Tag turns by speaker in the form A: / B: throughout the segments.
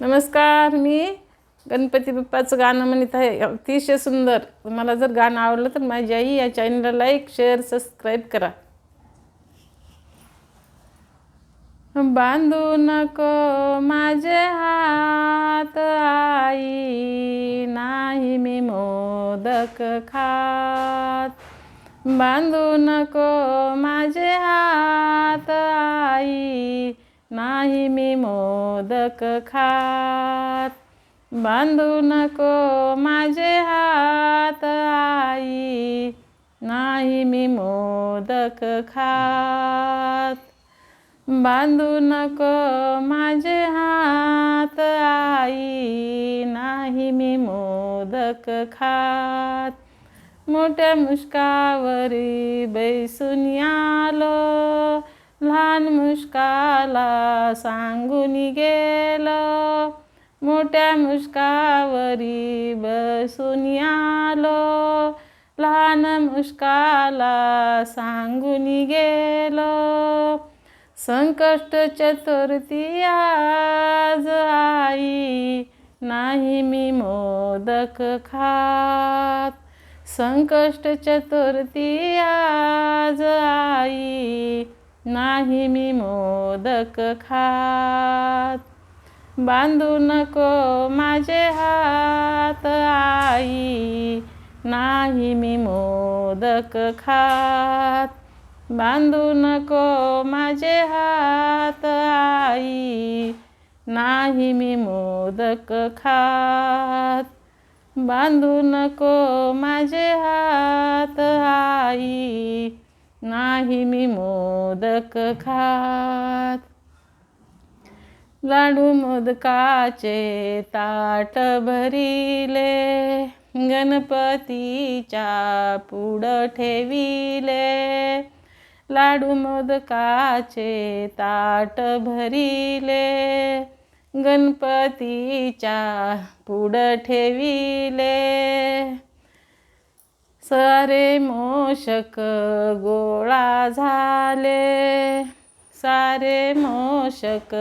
A: नमस्कार मी गणपती बाप्पाचं गाणं म्हणत आहे. अतिशय सुंदर. तुम्हाला जर गाणं आवडलं तर माझी आई या चॅनलला लाईक शेअर सबस्क्राईब करा. बांधू नको माझे हात आई. नाही मी मोदक खात. बांधू नको माझे हात आई. नाही मी मोदक खात. बांधू नको माझे हात आई. नाही मी मोदक खात. बांधू नको माझे हात आई. नाही मी मोदक खात. मोठ्या मुष्कावरी बैसून आलो. लहान मुष्काला सांगून गेलं. मोठ्या मुष्कावरी बसून आलो. लहान मुष्काला सांगून गेलो. संकष्ट चतुर्थी आज आई नाही मी मोदक खात. संकष्ट चतुर्थी आज आई नाही मी मोदक खात. बांधू नको माझे हात आई. नाही मी मोदक खात. बांधू नको माझे हात आई. नाही मी मोदक खात. बांधू नको माझे हात आई. नाही मी मोदक खात. लाडू मोदकाचे ताट भरिले गणपतीच्या पुढं ठेविले. लाडू मोदकाचे ताट भरिले गणपतीच्या पुढं ठेविले. सारे मोषक गोळा झाले. सारे मोषक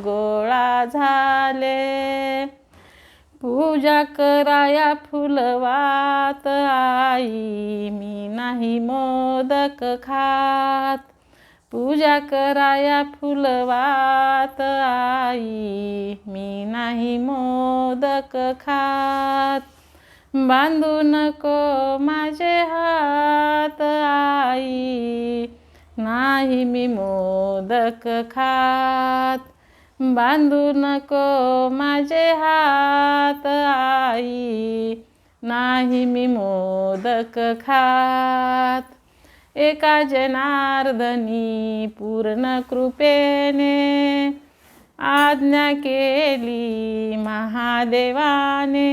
A: गोळा झाले. पूजा कराया फुलवात आई मी नाही मोदक खात. पूजा कराया फुलवात आई मी नाही मोदक खात. बांधू नको माझे हात आई. नाही मी मोदक खात. बांधू नको माझे हात आई. नाही मी मोदक खात. एका जनार्दनी पूर्ण कृपेने आज्ञा केली महादेवाने.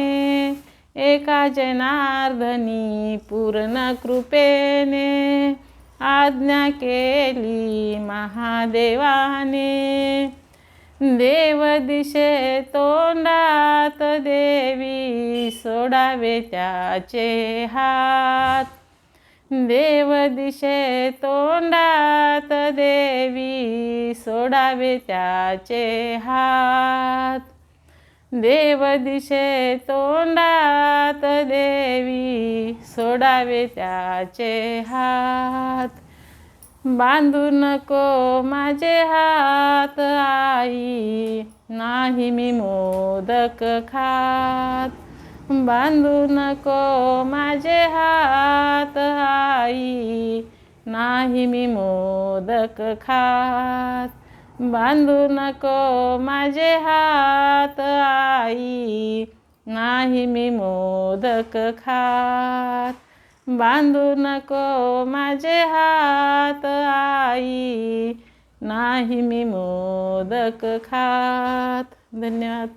A: एका जनार्दनी पूर्ण कृपेने आज्ञा केली महादेवाने. देव दिशे तोंडात देवी सोडावे त्याचे हात. देव दिशे तोंडात देवी सोडावे त्याचे हात. देव दिशे तोंडात देवी सोडावे त्याचे हात. बांधू नको माझे हात आई नाही मी मोदक खात. बांधू नको माझे हात आई नाही मी मोदक खात. बांधू नको माझे हात आई. नाही मी मोदक खात. बांधू नको माझे हात आई. नाही मी मोदक खात. धन्यवाद.